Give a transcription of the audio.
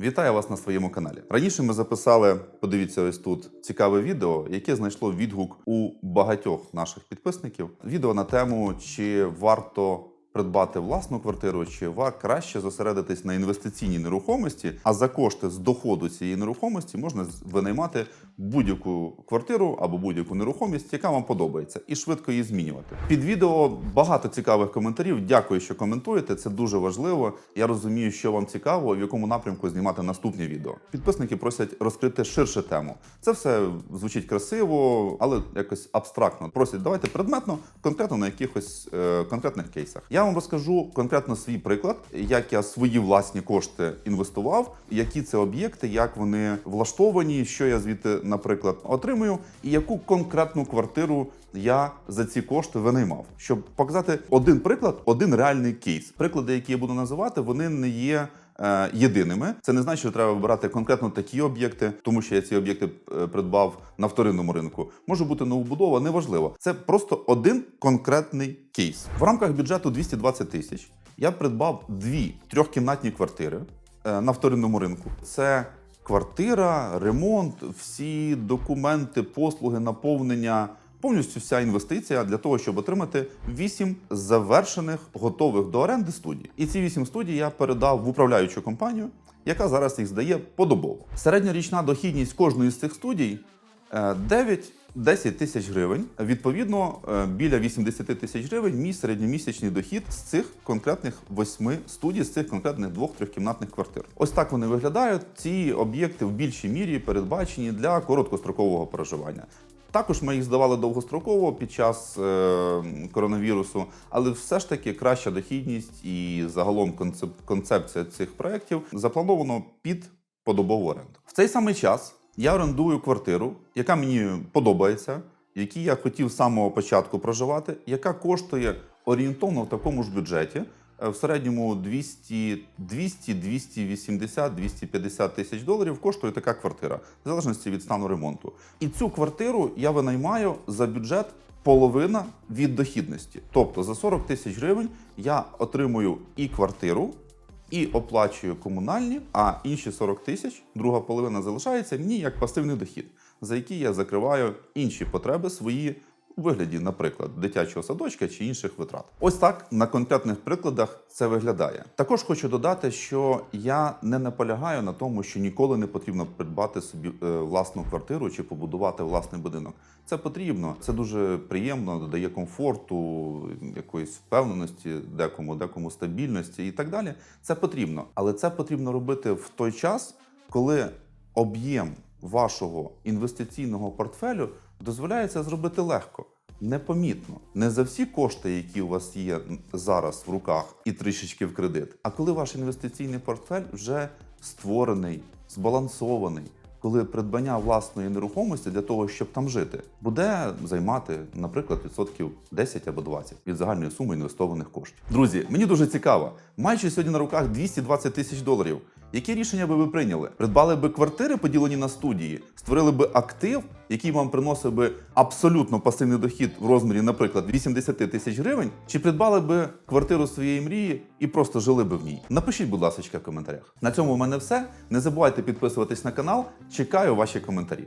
Вітаю вас на своєму каналі. Раніше ми записали, подивіться ось тут цікаве відео, яке знайшло відгук у багатьох наших підписників. Відео на тему, чи варто придбати власну квартиру, чи ва краще зосередитись на інвестиційній нерухомості, а за кошти з доходу цієї нерухомості можна винаймати будь-яку квартиру або будь-яку нерухомість, яка вам подобається, і швидко її змінювати. Під відео багато цікавих коментарів. Дякую, що коментуєте. Це дуже важливо. Я розумію, що вам цікаво, в якому напрямку знімати наступні відео. Підписники просять розкрити ширше тему. Це все звучить красиво, але якось абстрактно. Просять давайте предметно, конкретно на якихось е, конкретних кейсах. Я вам розкажу конкретно свій приклад, як я свої власні кошти інвестував, які це об'єкти, як вони влаштовані, що я звідти, наприклад, отримую, і яку конкретну квартиру я за ці кошти винаймав, щоб показати один приклад, один реальний кейс. Приклади, які я буду називати, вони не є. Е, Єдиними це не значить, що треба вибирати конкретно такі об'єкти, тому що я ці об'єкти е, придбав на вторинному ринку. Може бути новобудова, неважливо. Це просто один конкретний кейс. В рамках бюджету 220 тисяч я придбав дві трьохкімнатні квартири е, на вторинному ринку. Це квартира, ремонт, всі документи, послуги, наповнення. Повністю вся інвестиція для того, щоб отримати 8 завершених, готових до оренди студій. І ці 8 студій я передав в управляючу компанію, яка зараз їх здає подобово. Середня річна дохідність кожної з цих студій е, 9-10 тисяч гривень. Відповідно, е, біля 80 тисяч гривень мій середньомісячний дохід з цих конкретних восьми студій, з цих конкретних двох трьохкімнатних квартир. Ось так вони виглядають. Ці об'єкти в більшій мірі передбачені для короткострокового проживання. Також ми їх здавали довгостроково під час е, коронавірусу, але все ж таки краща дохідність і загалом концеп- концепція цих проєктів заплановано під подобову оренду. В цей самий час я орендую квартиру, яка мені подобається, в я хотів з самого початку проживати, яка коштує орієнтовно в такому ж бюджеті. Е, В середньому 200, 200, 280, 250 тисяч доларів коштує така квартира, в залежності від стану ремонту. І цю квартиру я винаймаю за бюджет половина від дохідності. Тобто за 40 тисяч гривень я отримую і квартиру, і оплачую комунальні, а інші 40 тисяч, друга половина залишається мені як пасивний дохід, за який я закриваю інші потреби свої у вигляді, наприклад, дитячого садочка чи інших витрат. Ось так на конкретних прикладах це виглядає. Також хочу додати, що я не наполягаю на тому, що ніколи не потрібно придбати собі е, власну квартиру чи побудувати власний будинок. Це потрібно, це дуже приємно, додає комфорту, якоїсь впевненості, декому, декому стабільності і так далі. Це потрібно, але це потрібно робити в той час, коли об'єм вашого інвестиційного портфелю дозволяє це зробити легко. Непомітно, не за всі кошти, які у вас є зараз в руках, і трішечки в кредит. А коли ваш інвестиційний портфель вже створений, збалансований, коли придбання власної нерухомості для того, щоб там жити, буде займати, наприклад, відсотків 10 або 20 від загальної суми інвестованих коштів. Друзі, мені дуже цікаво. Маючи сьогодні на руках 220 тисяч доларів, які рішення би ви прийняли? Придбали би квартири, поділені на студії, створили би актив, який вам приносив би абсолютно пасивний дохід в розмірі, наприклад, 80 тисяч гривень, чи придбали би квартиру своєї мрії і просто жили би в ній? Напишіть, будь ласка, в коментарях. На цьому в мене все. Не забувайте підписуватись на канал. Чекаю ваші коментарі.